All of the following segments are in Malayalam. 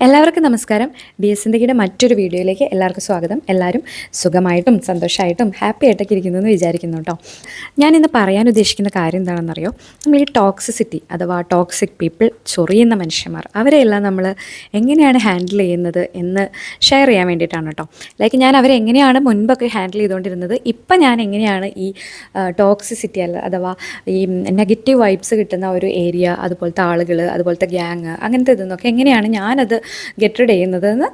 എല്ലാവർക്കും നമസ്കാരം. ബി എസ് ഇന്ത്യയുടെ മറ്റൊരു വീഡിയോയിലേക്ക് എല്ലാവർക്കും സ്വാഗതം. എല്ലാവരും സുഖമായിട്ടും സന്തോഷമായിട്ടും ഹാപ്പി ആയിട്ടൊക്കെ ഇരിക്കുന്നു എന്ന് വിചാരിക്കുന്നു കേട്ടോ ഞാൻ ഇന്ന് പറയാൻ ഉദ്ദേശിക്കുന്ന കാര്യം എന്താണെന്നറിയോ? നമ്മൾ ഈ ടോക്സിസിറ്റി അഥവാ ടോക്സിക് പീപ്പിൾ ചൊറിയുന്ന മനുഷ്യന്മാർ അവരെയെല്ലാം നമ്മൾ എങ്ങനെയാണ് ഹാൻഡിൽ ചെയ്യുന്നത് എന്ന് ഷെയർ ചെയ്യാൻ വേണ്ടിയിട്ടാണ് കേട്ടോ ലൈക്ക് ഞാൻ അവരെ എങ്ങനെയാണ് മുൻപൊക്കെ ഹാൻഡിൽ ചെയ്തുകൊണ്ടിരുന്നത് ഇപ്പം ഞാൻ എങ്ങനെയാണ് ഈ ടോക്സിസിറ്റി അല്ല അഥവാ ഈ നെഗറ്റീവ് വൈബ്സ് കിട്ടുന്ന ഒരു ഏരിയ അതുപോലത്തെ ആളുകൾ അതുപോലത്തെ ഗ്യാങ് അങ്ങനത്തെ ഇതെന്നൊക്കെ എങ്ങനെയാണ് ഞാനത് ഗെറ്റ് റെഡ് ചെയ്യുന്നതെന്ന്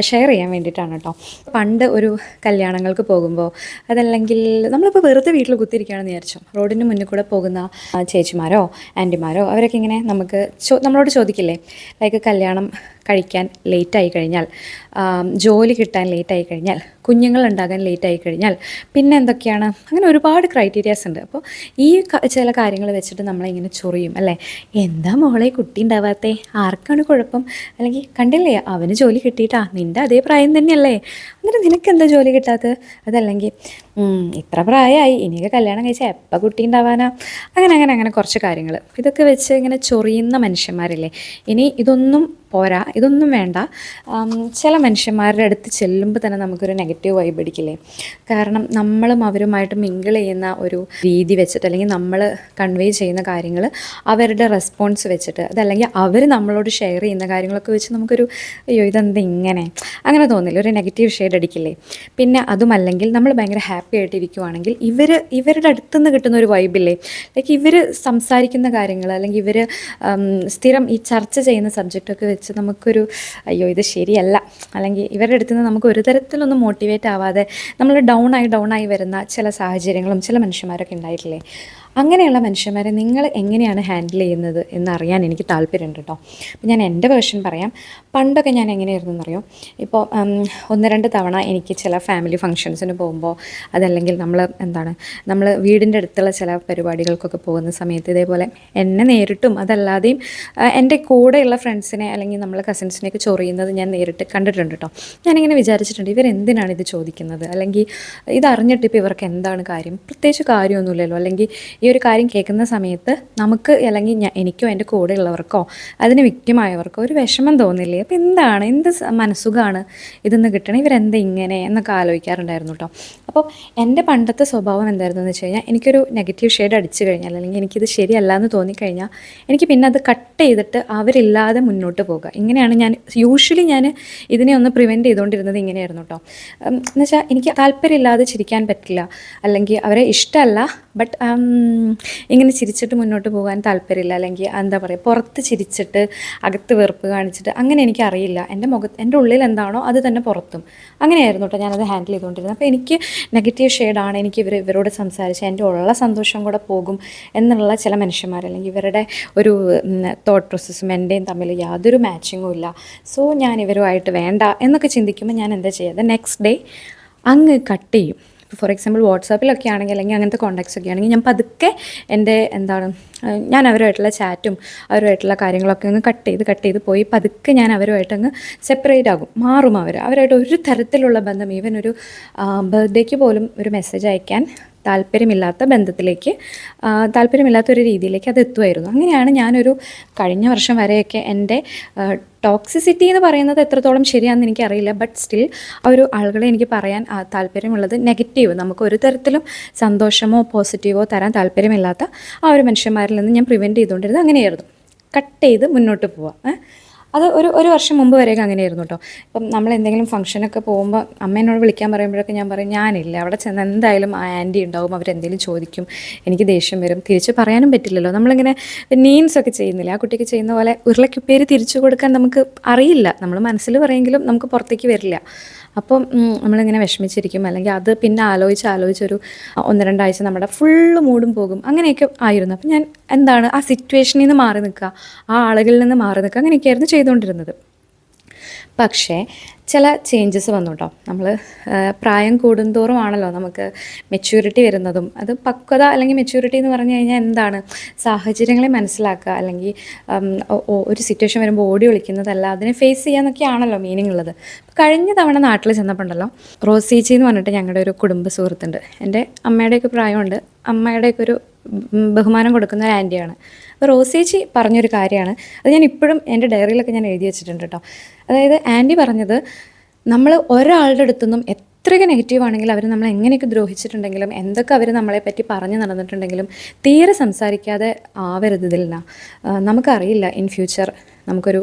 ഷെയർ ചെയ്യാൻ വേണ്ടിയിട്ടാണ് കേട്ടോ പണ്ട് ഒരു കല്യാണങ്ങൾക്ക് പോകുമ്പോൾ അതല്ലെങ്കിൽ നമ്മളിപ്പോൾ വെറുതെ വീട്ടിൽ കുത്തിയിരിക്കുകയാണെന്ന് വിചാരിച്ചു റോഡിന് മുന്നിൽ കൂടെ പോകുന്ന ചേച്ചിമാരോ ആന്റിമാരോ അവരൊക്കെ ഇങ്ങനെ നമുക്ക് നമ്മളോട് ചോദിക്കില്ലേ ലൈക്ക് കല്യാണം കഴിക്കാൻ ലേറ്റായി കഴിഞ്ഞാൽ ജോലി കിട്ടാൻ ലേറ്റായി കഴിഞ്ഞാൽ കുഞ്ഞുങ്ങൾ ഉണ്ടാകാൻ ലേറ്റായി കഴിഞ്ഞാൽ പിന്നെ എന്തൊക്കെയാണ്? അങ്ങനെ ഒരുപാട് ക്രൈറ്റീരിയാസ് ഉണ്ട്. അപ്പോൾ ഈ ചില കാര്യങ്ങൾ വെച്ചിട്ട് നമ്മളിങ്ങനെ ചൊറിയും അല്ലേ? എന്താ മോളെ കുട്ടി ഉണ്ടാവാത്തേ? ആർക്കാണ് കുഴപ്പം? അല്ലെങ്കിൽ കണ്ടില്ലേ അവന് ജോലി കിട്ടിയിട്ടാ നിന്റെ അതേ പ്രായം തന്നെയല്ലേ? അങ്ങനെ നിനക്ക് എന്താ ജോലി കിട്ടാത്തത്? അതല്ലെങ്കിൽ ഇത്ര പ്രായമായി ഇനിയൊക്കെ കല്യാണം കഴിച്ചാൽ എപ്പോൾ കുട്ടി ഉണ്ടാവാനാ? അങ്ങനെ അങ്ങനെ അങ്ങനെ കുറച്ച് കാര്യങ്ങൾ. ഇതൊക്കെ വെച്ച് ഇങ്ങനെ ചൊറിയുന്ന മനുഷ്യന്മാരല്ലേ? ഇനി ഇതൊന്നും പോരാ ഇതൊന്നും വേണ്ട. ചില മനുഷ്യന്മാരുടെ അടുത്ത് ചെല്ലുമ്പോൾ തന്നെ നമുക്കൊരു നെഗറ്റീവ് വൈബ് അടിക്കില്ലേ? കാരണം നമ്മളും അവരുമായിട്ട് മിങ്കിൾ ചെയ്യുന്ന ഒരു രീതി വെച്ചിട്ട് അല്ലെങ്കിൽ നമ്മൾ കൺവേ ചെയ്യുന്ന കാര്യങ്ങൾ അവരുടെ റെസ്പോൺസ് വെച്ചിട്ട് അതല്ലെങ്കിൽ അവർ നമ്മളോട് ഷെയർ ചെയ്യുന്ന കാര്യങ്ങളൊക്കെ വെച്ച് നമുക്കൊരു അയ്യോ ഇതെന്താ ഇങ്ങനെ? അങ്ങനെ തോന്നില്ല? ഒരു നെഗറ്റീവ് ഷെയ്ഡ് അടിക്കില്ലേ? പിന്നെ അതുമല്ലെങ്കിൽ നമ്മൾ ഭയങ്കര ഹാപ്പി ആയിട്ടിരിക്കുവാണെങ്കിൽ ഇവർ ഇവരുടെ അടുത്തുനിന്ന് കിട്ടുന്ന ഒരു വൈബില്ലേ ലൈക്ക് ഇവർ സംസാരിക്കുന്ന കാര്യങ്ങൾ അല്ലെങ്കിൽ ഇവർ സ്ഥിരം ഈ ചർച്ച ചെയ്യുന്ന സബ്ജക്റ്റൊക്കെ വെച്ച് നമുക്കൊരു അയ്യോ ഇത് ശരിയല്ല. അല്ലെങ്കിൽ ഇവരുടെ അടുത്ത് നിന്ന് നമുക്ക് ഒരു തരത്തിലൊന്നും മോട്ടിവേറ്റ് ആവാതെ നമ്മൾ ഡൗൺ ആയി ഡൗൺ ആയി വരുന്ന ചില സാഹചര്യങ്ങളും ചില മനുഷ്യന്മാരൊക്കെ ഉണ്ടായിട്ടില്ലേ? അങ്ങനെയുള്ള മനുഷ്യന്മാരെ നിങ്ങൾ എങ്ങനെയാണ് ഹാൻഡിൽ ചെയ്യുന്നത് എന്നറിയാൻ എനിക്ക് താല്പര്യമുണ്ട് കേട്ടോ. അപ്പോൾ ഞാൻ എന്റെ വേർഷൻ പറയാം. പണ്ടൊക്കെ ഞാൻ എങ്ങനെയായിരുന്നു എന്നറിയോ? ഇപ്പോൾ ഒന്ന് രണ്ട് തവണ എനിക്ക് ചില ഫാമിലി ഫങ്ഷൻസിന് പോകുമ്പോൾ അതല്ലെങ്കിൽ നമ്മൾ എന്താണ് നമ്മൾ വീടിന്റെ അടുത്തുള്ള ചില പരിപാടികൾക്കൊക്കെ പോകുന്ന സമയത്ത് ഇതേപോലെ എന്നെ നേരിട്ടും അതല്ലാതെയും എന്റെ കൂടെയുള്ള ഫ്രണ്ട്സിനെ അല്ലെങ്കിൽ നമ്മളെ കസിൻസിനെയൊക്കെ ചൊറിയുന്നത് ഞാൻ നേരിട്ട് കണ്ടിട്ടുണ്ട് കേട്ടോ. ഞാനിങ്ങനെ വിചാരിച്ചിട്ടുണ്ട് ഇവരെന്തിനാണ് ഇത് ചോദിക്കുന്നത്? അല്ലെങ്കിൽ ഇതറിഞ്ഞിട്ട് ഇപ്പോൾ ഇവർക്ക് എന്താണ് കാര്യം? പ്രത്യേകിച്ച് കാര്യമൊന്നുമില്ലല്ലോ. അല്ലെങ്കിൽ ഈ ഒരു കാര്യം കേൾക്കുന്ന സമയത്ത് നമുക്ക് അല്ലെങ്കിൽ എനിക്കോ എന്റെ കൂടെയുള്ളവർക്കോ അതിന് വിക്റ്റിമായവർക്കോ ഒരു വിഷമം തോന്നില്ലേ? അപ്പോൾ എന്താണ്? എന്ത് മനസ്സുഖമാണ് ഇതെന്ന് കിട്ടണം? ഇവരെന്താ ഇങ്ങനെ എന്നൊക്കെ ആലോചിക്കാറുണ്ടായിരുന്നു കേട്ടോ അപ്പോൾ എന്റെ പണ്ടത്തെ സ്വഭാവം എന്തായിരുന്നു എന്ന് വെച്ച് കഴിഞ്ഞാൽ എനിക്കൊരു നെഗറ്റീവ് ഷെയ്ഡ് അടിച്ചു കഴിഞ്ഞാൽ അല്ലെങ്കിൽ എനിക്കിത് ശരിയല്ല എന്ന് തോന്നിക്കഴിഞ്ഞാൽ എനിക്ക് പിന്നെ അത് കട്ട് ചെയ്തിട്ട് അവരില്ലാതെ മുന്നോട്ട് പോകുക. ഇങ്ങനെയാണ് ഞാൻ യൂഷ്വലി ഞാൻ ഇതിനെ ഒന്ന് പ്രിവെന്റ് ചെയ്തുകൊണ്ടിരുന്നത് ഇങ്ങനെയായിരുന്നു കേട്ടോ എന്ന് വെച്ചാൽ എനിക്ക് താല്പര്യമില്ലാതെ ചിരിക്കാൻ പറ്റില്ല അല്ലെങ്കിൽ അവരെ ഇഷ്ടമല്ല ബട്ട് ഇങ്ങനെ ചിരിച്ചിട്ട് മുന്നോട്ട് പോകാൻ താല്പര്യമില്ല. അല്ലെങ്കിൽ എന്താ പറയുക പുറത്ത് ചിരിച്ചിട്ട് അകത്ത് വെറുപ്പ് കാണിച്ചിട്ട് അങ്ങനെ എനിക്കറിയില്ല എന്റെ മുഖ എന്റെ ഉള്ളിൽ എന്താണോ അത് തന്നെ പുറത്തും. അങ്ങനെയായിരുന്നു കേട്ടോ ഞാനത് ഹാൻഡിൽ ചെയ്തുകൊണ്ടിരുന്നത്. അപ്പോൾ എനിക്ക് നെഗറ്റീവ് ഷെയ്ഡാണ് എനിക്ക് ഇവർ ഇവരോട് സംസാരിച്ച് എന്റെ ഉള്ള സന്തോഷം കൂടെ പോകും എന്നുള്ള ചില മനുഷ്യന്മാർ. അല്ലെങ്കിൽ ഇവരുടെ ഒരു തോട്ട് പ്രോസസ്സും എന്റെയും തമ്മിൽ യാതൊരു മാച്ചിങ്ങും ഇല്ല. സോ ഞാൻ ഇവരുമായിട്ട് വേണ്ട എന്നൊക്കെ ചിന്തിക്കുമ്പോൾ ഞാൻ എന്താ ചെയ്യുക നെക്സ്റ്റ് ഡേ അങ്ങ് കട്ട് ചെയ്യും. ഫോർ എക്സാമ്പിൾ വാട്സാപ്പിലൊക്കെ ആണെങ്കിൽ അല്ലെങ്കിൽ അങ്ങനത്തെ കോൺടാക്ട്സ് ഒക്കെ ആണെങ്കിൽ ഞാൻ പതുക്കെ എന്റെ എന്താണ് ഞാൻ അവരുമായിട്ടുള്ള ചാറ്റും അവരുമായിട്ടുള്ള കാര്യങ്ങളൊക്കെ അങ്ങ് കട്ട് ചെയ്ത് കട്ട് ചെയ്ത് പോയി പതുക്കെ ഞാൻ അവരുമായിട്ട് അങ്ങ് സെപ്പറേറ്റ് ആകും മാറും അവർ. അവരായിട്ട് ഒരു തരത്തിലുള്ള ബന്ധം ഈവൻ ഒരു ബർത്ത്ഡേക്ക് പോലും ഒരു മെസ്സേജ് അയക്കാൻ താല്പര്യമില്ലാത്ത ബന്ധത്തിലേക്ക് താല്പര്യമില്ലാത്ത ഒരു രീതിയിലേക്ക് അത് എത്തുമായിരുന്നു അങ്ങനെയാണ് ഞാനൊരു കഴിഞ്ഞ വർഷം വരെയൊക്കെ എന്റെ ടോക്സിസിറ്റി എന്ന് പറയുന്നത് എത്രത്തോളം ശരിയാണെന്ന് എനിക്കറിയില്ല. ബട്ട് സ്റ്റിൽ ആ ഒരു ആളുകളെ എനിക്ക് പറയാൻ താല്പര്യമുള്ളത് നെഗറ്റീവ് നമുക്ക് ഒരു തരത്തിലും സന്തോഷമോ പോസിറ്റീവോ തരാൻ താല്പര്യമില്ലാത്ത ആ ഒരു മനുഷ്യന്മാരിൽ നിന്ന് ഞാൻ പ്രിവെന്റ് ചെയ്തുകൊണ്ടിരുന്നത് അങ്ങനെയായിരുന്നു. കട്ട് ചെയ്ത് മുന്നോട്ട് പോവാം? അത് ഒരു ഒരു വർഷം മുമ്പ് വരെയൊക്കെ അങ്ങനെയായിരുന്നു കേട്ടോ. ഇപ്പം നമ്മൾ എന്തെങ്കിലും ഫംഗ്ഷനൊക്കെ പോകുമ്പോൾ അമ്മേനോട് വിളിക്കാൻ പറയുമ്പോഴൊക്കെ ഞാൻ പറയും ഞാനില്ല. അവിടെ ചെന്ന് എന്തായാലും ആ ആന്റി ഉണ്ടാവും അവരെന്തെങ്കിലും ചോദിക്കും. എനിക്ക് ദേഷ്യം വരും. തിരിച്ച് പറയാനും പറ്റില്ലല്ലോ. നമ്മളിങ്ങനെ നീൻസ് ഒക്കെ ചെയ്യുന്നില്ല? ആ കുട്ടിക്ക് ചെയ്യുന്ന പോലെ ഉരുളക്കുപ്പേര് തിരിച്ചു കൊടുക്കാൻ നമുക്ക് അറിയില്ല. നമ്മൾ മനസ്സിൽ പറയെങ്കിലും നമുക്ക് പുറത്തേക്ക് വരില്ല. അപ്പം നമ്മളിങ്ങനെ വിഷമിച്ചിരിക്കും. അല്ലെങ്കിൽ അത് പിന്നെ ആലോചിച്ച് ആലോചിച്ചൊരു ഒന്ന് രണ്ടാഴ്ച നമ്മുടെ ഫുള്ള് മൂടും പോകും. അങ്ങനെയൊക്കെ ആയിരുന്നു. അപ്പം ഞാൻ എന്താണ് ആ സിറ്റുവേഷനിൽ നിന്ന് മാറി നിൽക്കുക ആ ആളുകളിൽ നിന്ന് മാറി നിൽക്കുക അങ്ങനെയൊക്കെയായിരുന്നു ചെയ്തുകൊണ്ടിരുന്നത്. പക്ഷേ ചില ചേഞ്ചസ് വന്നു കേട്ടോ നമ്മൾ പ്രായം കൂടുന്തോറും ആണല്ലോ നമുക്ക് മെച്യൂരിറ്റി വരുന്നതും. അത് പക്വത അല്ലെങ്കിൽ മെച്യൂരിറ്റി എന്ന് പറഞ്ഞു കഴിഞ്ഞാൽ എന്താണ്? സാഹചര്യങ്ങളെ മനസ്സിലാക്കുക അല്ലെങ്കിൽ ഒരു സിറ്റുവേഷൻ വരുമ്പോൾ ഓടി ഒളിക്കുന്നതല്ല അതിനെ ഫേസ് ചെയ്യാന്നൊക്കെ ആണല്ലോ മീനിങ് ഉള്ളത്. കഴിഞ്ഞ തവണ നാട്ടിൽ ചെന്നപ്പോണ്ടല്ലോ റോസീച്ചി എന്ന് പറഞ്ഞിട്ട് ഞങ്ങളുടെ ഒരു കുടുംബ സുഹൃത്തുണ്ട്. എന്റെ അമ്മയുടെയൊക്കെ പ്രായമുണ്ട്. അമ്മയുടെയൊക്കെ ഒരു ബഹുമാനം കൊടുക്കുന്ന ഒരു ആന്റിയാണ്. അപ്പോൾ റോസേച്ചി പറഞ്ഞൊരു കാര്യമാണ്. അത് ഞാൻ ഇപ്പോഴും എന്റെ ഡയറിയിലൊക്കെ ഞാൻ എഴുതി വെച്ചിട്ടുണ്ട് കേട്ടോ. അതായത് ആന്റി പറഞ്ഞത് നമ്മൾ ഒരാളുടെ അടുത്തുനിന്നും എത്രയൊക്കെ നെഗറ്റീവ് ആണെങ്കിലും അവർ നമ്മളെ എങ്ങനെയൊക്കെ ദ്രോഹിച്ചിട്ടുണ്ടെങ്കിലും എന്തൊക്കെ അവർ നമ്മളെ പറ്റി പറഞ്ഞു നടന്നിട്ടുണ്ടെങ്കിലും തീരെ സംസാരിക്കാതെ ആവരുത് നിന്ന്. നമുക്കറിയില്ല ഇൻ ഫ്യൂച്ചർ. നമുക്കൊരു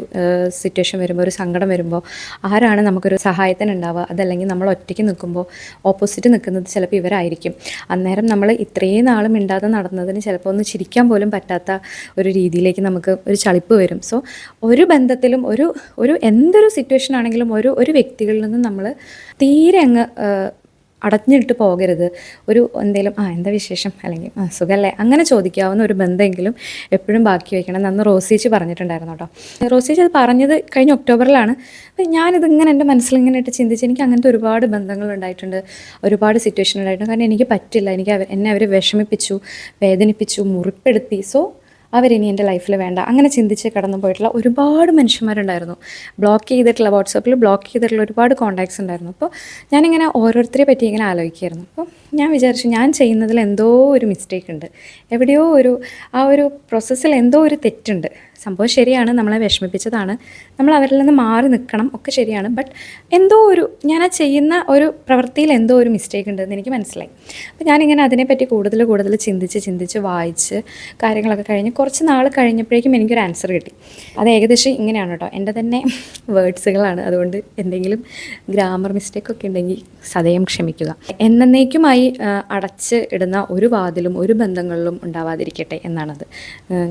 സിറ്റുവേഷൻ വരുമ്പോൾ ഒരു സങ്കടം വരുമ്പോൾ ആരാണ് നമുക്കൊരു സഹായത്തിന് ഉണ്ടാവുക അതല്ലെങ്കിൽ നമ്മൾ ഒറ്റയ്ക്ക് നിൽക്കുമ്പോൾ ഓപ്പോസിറ്റ് നിൽക്കുന്നത് ചിലപ്പോൾ ഇവരായിരിക്കും. അന്നേരം നമ്മൾ ഇത്രയും നാൾ മിണ്ടാതെ നടന്നതിന് ചിലപ്പോൾ ഒന്ന് ചിരിക്കാൻ പോലും പറ്റാത്ത ഒരു രീതിയിലേക്ക് നമുക്ക് ഒരു ചളിപ്പ് വരും. സോ ഒരു ബന്ധത്തിലും ഒരു ഒരു എന്തൊരു സിറ്റുവേഷൻ ആണെങ്കിലും ഒരു ഒരു വ്യക്തികളിൽ നിന്നും നമ്മൾ തീരെ അങ്ങ് അടഞ്ഞിട്ട് പോകരുത്. ഒരു എന്തെങ്കിലും ആ എന്താ വിശേഷം? അല്ലെങ്കിൽ ആ സുഖമല്ലേ അങ്ങനെ ചോദിക്കാവുന്ന ഒരു ബന്ധമെങ്കിലും എപ്പോഴും ബാക്കി വയ്ക്കണം. എന്ന് റോസേച്ചി പറഞ്ഞിട്ടുണ്ടായിരുന്നു കേട്ടോ. റോസേച്ചി അത് പറഞ്ഞത് കഴിഞ്ഞ ഒക്ടോബറിലാണ്. ഞാനിത് ഇങ്ങനെ എന്റെ മനസ്സിൽ ഇങ്ങനെ ഇട്ട് ചിന്തിച്ച് എനിക്ക് അങ്ങനത്തെ ഒരുപാട് ബന്ധങ്ങൾ ഉണ്ടായിട്ടുണ്ട്. ഒരുപാട് സിറ്റുവേഷൻ ഉണ്ടായിട്ടുണ്ട്. കാരണം എനിക്ക് പറ്റില്ല. എനിക്ക് എന്നെ അവർ വിഷമിപ്പിച്ചു വേദനിപ്പിച്ചു മുറിപ്പെടുത്തി. സോ അവരിനി എന്റെ ലൈഫിൽ വേണ്ട. അങ്ങനെ ചിന്തിച്ച് കടന്നു പോയിട്ടുള്ള ഒരുപാട് മനുഷ്യന്മാരുണ്ടായിരുന്നു. ബ്ലോക്ക് ചെയ്തിട്ടുള്ള വാട്സാപ്പിൽ ബ്ലോക്ക് ചെയ്തിട്ടുള്ള ഒരുപാട് കോൺടാക്ട്സ് ഉണ്ടായിരുന്നു. അപ്പോൾ ഞാനിങ്ങനെ ഓരോരുത്തരെ പറ്റി ഇങ്ങനെ ആലോചിക്കുമായിരുന്നു അപ്പോൾ ഞാൻ വിചാരിച്ചു ഞാൻ ചെയ്യുന്നതിൽ എന്തോ ഒരു മിസ്റ്റേക്ക് ഉണ്ട്. എവിടെയോ ഒരു ആ ഒരു പ്രോസസ്സിൽ എന്തോ ഒരു തെറ്റുണ്ട്. സംഭവം ശരിയാണ് നമ്മളെ വിഷമിപ്പിച്ചതാണ്. നമ്മൾ അവരിൽ നിന്ന് മാറി നിൽക്കണം ഒക്കെ ശരിയാണ്. ബട്ട് എന്തോ ഒരു ഞാൻ ആ ചെയ്യുന്ന ഒരു പ്രവൃത്തിയിൽ എന്തോ ഒരു മിസ്റ്റേക്ക് ഉണ്ടെന്ന് എനിക്ക് മനസ്സിലായി. അപ്പോൾ ഞാനിങ്ങനെ അതിനെപ്പറ്റി കൂടുതൽ കൂടുതൽ ചിന്തിച്ച് ചിന്തിച്ച് വായിച്ച് കാര്യങ്ങളൊക്കെ കഴിഞ്ഞ് കുറച്ച് നാൾ കഴിഞ്ഞപ്പോഴേക്കും എനിക്കൊരു ആൻസർ കിട്ടി. അത് ഏകദേശം ഇങ്ങനെയാണ് കേട്ടോ. എന്റെ തന്നെ വേർഡ്സുകളാണ് അതുകൊണ്ട് എന്തെങ്കിലും ഗ്രാമർ മിസ്റ്റേക്ക് ഒക്കെ ഉണ്ടെങ്കിൽ സദയം ക്ഷമിക്കുക. എന്നേക്കുമായി അടച്ച് ഇടുന്ന ഒരു വാതിലും ഒരു ബന്ധങ്ങളിലും ഉണ്ടാവാതിരിക്കട്ടെ എന്നാണത്.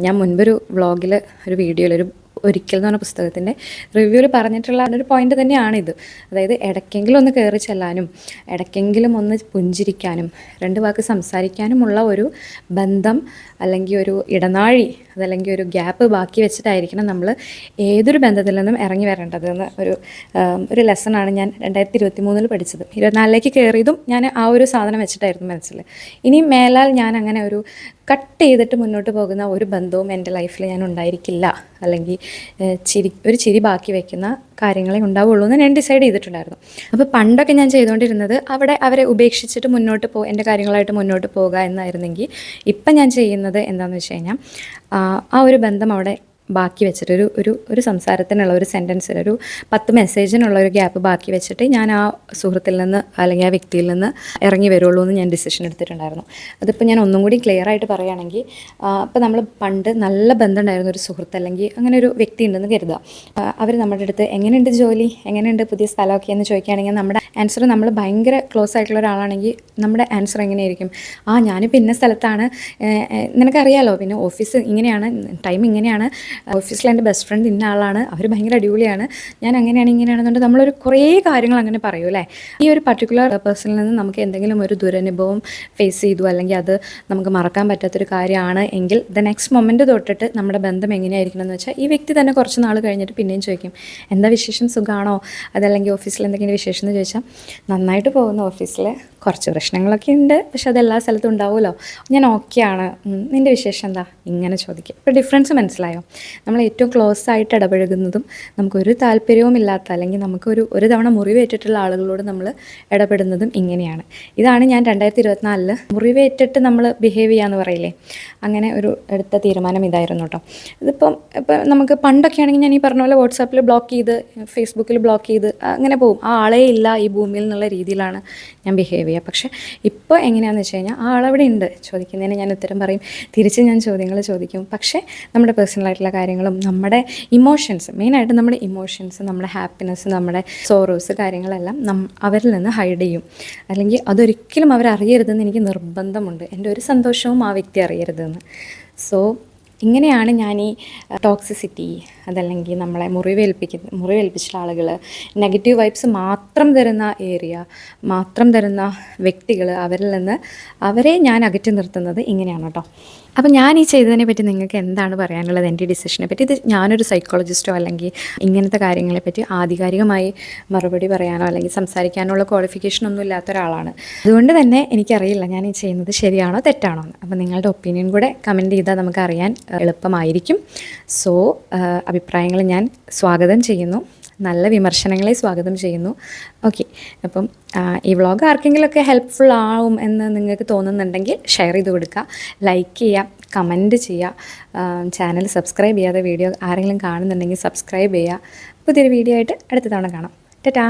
ഞാൻ മുൻപൊരു വ്ളോഗിൽ ഒരു വീഡിയോയിൽ ഒരു ഒരിക്കൽ എന്ന് പറഞ്ഞ പുസ്തകത്തിന്റെ റിവ്യൂവിൽ പറഞ്ഞിട്ടുള്ള ഒരു പോയിന്റ് തന്നെയാണിത്. അതായത് ഇടയ്ക്കെങ്കിലും ഒന്ന് കയറി ചെല്ലാനും ഇടയ്ക്കെങ്കിലും ഒന്ന് പുഞ്ചിരിക്കാനും രണ്ട് വാക്ക് സംസാരിക്കാനുമുള്ള ഒരു ബന്ധം അല്ലെങ്കിൽ ഒരു ഇടനാഴി അതല്ലെങ്കിൽ ഒരു ഗ്യാപ്പ് ബാക്കി വെച്ചിട്ടായിരിക്കണം നമ്മൾ ഏതൊരു ബന്ധത്തിൽ നിന്നും ഇറങ്ങി വരേണ്ടത് എന്ന് ഒരു ഒരു ലെസണാണ് ഞാൻ രണ്ടായിരത്തി ഇരുപത്തി മൂന്നിൽ പഠിച്ചത്. ഇരുപത്തിനാലിലേക്ക് കയറിയതും ഞാൻ ആ ഒരു സാധനം വെച്ചിട്ടായിരുന്നു മനസ്സിൽ. ഇനി മേലാൽ ഞാൻ അങ്ങനെ ഒരു കട്ട് ചെയ്തിട്ട് മുന്നോട്ട് പോകുന്ന ഒരു ബന്ധവും എന്റെ ലൈഫിൽ ഞാൻ ഉണ്ടായിരിക്കില്ല. അല്ലെങ്കിൽ ചിരി ഒരു ചിരി ബാക്കി വെക്കുന്ന കാര്യങ്ങളെ ഉണ്ടാവുള്ളൂ എന്ന് ഞാൻ ഡിസൈഡ് ചെയ്തിട്ടുണ്ടായിരുന്നു. അപ്പോൾ പണ്ടൊക്കെ ഞാൻ ചെയ്തുകൊണ്ടിരുന്നത് അവിടെ അവരെ ഉപേക്ഷിച്ചിട്ട് മുന്നോട്ട് പോ എന്റെ കാര്യങ്ങളായിട്ട് മുന്നോട്ട് പോകുക എന്നായിരുന്നെങ്കിൽ ഇപ്പം ഞാൻ ചെയ്യുന്നത് എന്താണെന്ന് വെച്ച് കഴിഞ്ഞാൽ ആ ഒരു ബന്ധം അവിടെ ബാക്കി വെച്ചിട്ട് ഒരു ഒരു ഒരു സംസാരത്തിനുള്ള ഒരു സെന്റൻസിൽ ഒരു പത്ത് മെസ്സേജിനുള്ള ഒരു ഗ്യാപ്പ് ബാക്കി വെച്ചിട്ട് ഞാൻ ആ സുഹൃത്തിൽ നിന്ന് അല്ലെങ്കിൽ ആ വ്യക്തിയിൽ നിന്ന് ഇറങ്ങി വരുള്ളൂ എന്ന് ഞാൻ ഡിസിഷൻ എടുത്തിട്ടുണ്ടായിരുന്നു. അതിപ്പോൾ ഞാൻ ഒന്നും കൂടി ക്ലിയർ ആയിട്ട് പറയുകയാണെങ്കിൽ ഇപ്പോൾ നമ്മൾ പണ്ട് നല്ല ബന്ധമുണ്ടായിരുന്ന ഒരു സുഹൃത്ത് അല്ലെങ്കിൽ അങ്ങനെ ഒരു വ്യക്തി ഉണ്ടെന്ന് കരുതുക. അവർ നമ്മുടെ അടുത്ത് എങ്ങനെയുണ്ട് ജോലി? എങ്ങനെയുണ്ട് പുതിയ സ്ഥലമൊക്കെ? എന്ന് ചോദിക്കുകയാണെങ്കിൽ നമ്മുടെ ആൻസർ നമ്മൾ ഭയങ്കര ക്ലോസ് ആയിട്ടുള്ള ഒരാളാണെങ്കിൽ നമ്മുടെ ആൻസർ എങ്ങനെയായിരിക്കും? ആ ഞാനിപ്പോൾ ഇന്ന സ്ഥലത്താണ്. നിനക്കറിയാലോ പിന്നെ ഓഫീസ് ഇങ്ങനെയാണ് ടൈം ഇങ്ങനെയാണ്. ഓഫീസിൽ എന്റെ ബെസ്റ്റ് ഫ്രണ്ട് ഇന്ന ആളാണ് അവർ ഭയങ്കര അടിപൊളിയാണ്. ഞാൻ അങ്ങനെയാണ് ഇങ്ങനെയാണെന്നുണ്ട് നമ്മളൊരു കുറേ കാര്യങ്ങൾ അങ്ങനെ പറയൂ അല്ലേ? ഈ ഒരു പർട്ടിക്കുലർ പേഴ്സണിൽ നിന്ന് നമുക്ക് എന്തെങ്കിലും ഒരു ദുരനുഭവം ഫേസ് ചെയ്തു അല്ലെങ്കിൽ അത് നമുക്ക് മറക്കാൻ പറ്റാത്തൊരു കാര്യമാണ് എങ്കിൽ ദ നെക്സ്റ്റ് മൊമെന്റ് തൊട്ടിട്ട് നമ്മുടെ ബന്ധം എങ്ങനെയായിരിക്കണം എന്ന് വെച്ചാൽ ഈ വ്യക്തി തന്നെ കുറച്ച് നാൾ കഴിഞ്ഞിട്ട് പിന്നെയും ചോദിക്കും എന്താ വിശേഷം? സുഖമാണോ അതല്ലെങ്കിൽ ഓഫീസിൽ എന്തെങ്കിലും വിശേഷം എന്ന് ചോദിച്ചാൽ നന്നായിട്ട് പോകുന്ന ഓഫീസിൽ. കുറച്ച് പ്രശ്നങ്ങളൊക്കെ ഉണ്ട് പക്ഷെ അതെല്ലാ സ്ഥലത്തും ഉണ്ടാവുമല്ലോ. ഞാൻ ഓക്കെയാണ് നിന്റെ വിശേഷം എന്താ? ഇങ്ങനെ ചോദിക്കും. ഇപ്പോൾ ഡിഫറൻസ് മനസ്സിലായോ? നമ്മൾ ഏറ്റവും ക്ലോസ് ആയിട്ട് ഇടപഴകുന്നതും നമുക്കൊരു താല്പര്യവും ഇല്ലാത്ത അല്ലെങ്കിൽ നമുക്കൊരു ഒരു തവണ മുറിവേറ്റിട്ടുള്ള ആളുകളോട് നമ്മൾ ഇടപെടുന്നതും ഇങ്ങനെയാണ്. ഇതാണ് ഞാൻ രണ്ടായിരത്തി ഇരുപത്തിനാലിൽ മുറിവേറ്റിട്ട് നമ്മൾ ബിഹേവ് ചെയ്യാന്ന് പറയില്ലേ? അങ്ങനെ ഒരു എടുത്ത തീരുമാനം ഇതായിരുന്നു കേട്ടോ ഇതിപ്പം ഇപ്പം നമുക്ക് പണ്ടൊക്കെ ആണെങ്കിൽ ഞാൻ ഈ പറഞ്ഞ പോലെ വാട്സാപ്പിൽ ബ്ലോക്ക് ചെയ്ത് ഫേസ്ബുക്കിൽ ബ്ലോക്ക് ചെയ്ത് അങ്ങനെ പോകും. ആ ആളേ ഇല്ല ഈ ഭൂമിയിൽ എന്നുള്ള രീതിയിലാണ് ഞാൻ ബിഹേവ് ചെയ്യുക. പക്ഷേ ഇപ്പോൾ എങ്ങനെയാണെന്ന് വെച്ച് കഴിഞ്ഞാൽ ആ ആളവിടെ ഉണ്ട്. ചോദിക്കുന്നതിന് ഞാൻ ഉത്തരം പറയും. തിരിച്ച് ഞാൻ ചോദ്യങ്ങൾ ചോദിക്കും. പക്ഷേ നമ്മുടെ പേഴ്സണൽ ആയിട്ടുള്ള കാര്യങ്ങളും നമ്മുടെ ഇമോഷൻസ് മെയിനായിട്ട് നമ്മുടെ ഇമോഷൻസ് നമ്മുടെ ഹാപ്പിനെസ് നമ്മുടെ സോറോസ് കാര്യങ്ങളെല്ലാം നം അവരിൽ നിന്ന് ഹൈഡ് ചെയ്യും. അല്ലെങ്കിൽ അതൊരിക്കലും അവരറിയരുതെന്ന് എനിക്ക് നിർബന്ധമുണ്ട്. എന്റെ ഒരു സന്തോഷവും ആ വ്യക്തി അറിയരുതെന്ന്. സോ ഇങ്ങനെയാണ് ഞാൻ ഈ ടോക്സിസിറ്റി അതല്ലെങ്കിൽ നമ്മളെ മുറിവേൽപ്പിക്കുന്ന മുറിവേൽപ്പിച്ച ആളുകൾ നെഗറ്റീവ് വൈബ്സ് മാത്രം തരുന്ന ഏരിയ മാത്രം തരുന്ന വ്യക്തികൾ അവരിൽ നിന്ന് അവരെ ഞാൻ അകറ്റി നിർത്തുന്നത് ഇങ്ങനെയാണ് കേട്ടോ. അപ്പോൾ ഞാൻ ഈ ചെയ്തതിനെ പറ്റി നിങ്ങൾക്ക് എന്താണ് പറയാനുള്ളത്? എന്റെ ഡിസിഷനെ പറ്റി. ഇത് ഞാനൊരു സൈക്കോളജിസ്റ്റോ അല്ലെങ്കിൽ ഇങ്ങനത്തെ കാര്യങ്ങളെ പറ്റി ആധികാരികമായി മറുപടി പറയാനോ അല്ലെങ്കിൽ സംസാരിക്കാനുള്ള ക്വാളിഫിക്കേഷൻ ഒന്നും ഇല്ലാത്ത ഒരാളാണ്. അതുകൊണ്ട് തന്നെ എനിക്കറിയില്ല ഞാൻ ഈ ചെയ്യുന്നത് ശരിയാണോ തെറ്റാണോ എന്ന്. അപ്പോൾ നിങ്ങളുടെ ഒപ്പീനിയൻ കൂടെ കമന്റ് ചെയ്താൽ നമുക്കറിയാൻ എളുപ്പമായിരിക്കും. സോ അഭിപ്രായങ്ങൾ ഞാൻ സ്വാഗതം ചെയ്യുന്നു. നല്ല വിമർശനങ്ങളെ സ്വാഗതം ചെയ്യുന്നു. ഓക്കെ അപ്പം ഈ വ്ളോഗ് ആർക്കെങ്കിലുമൊക്കെ ഹെൽപ്ഫുൾ ആവും എന്ന് നിങ്ങൾക്ക് തോന്നുന്നുണ്ടെങ്കിൽ ഷെയർ ചെയ്ത് കൊടുക്കുക. ലൈക്ക് ചെയ്യുക കമന്റ് ചെയ്യുക. ചാനൽ സബ്സ്ക്രൈബ് ചെയ്യാതെ വീഡിയോ ആരെങ്കിലും കാണുന്നുണ്ടെങ്കിൽ സബ്സ്ക്രൈബ് ചെയ്യുക. പുതിയൊരു വീഡിയോ ആയിട്ട് അടുത്ത തവണ കാണാം. ടാറ്റാ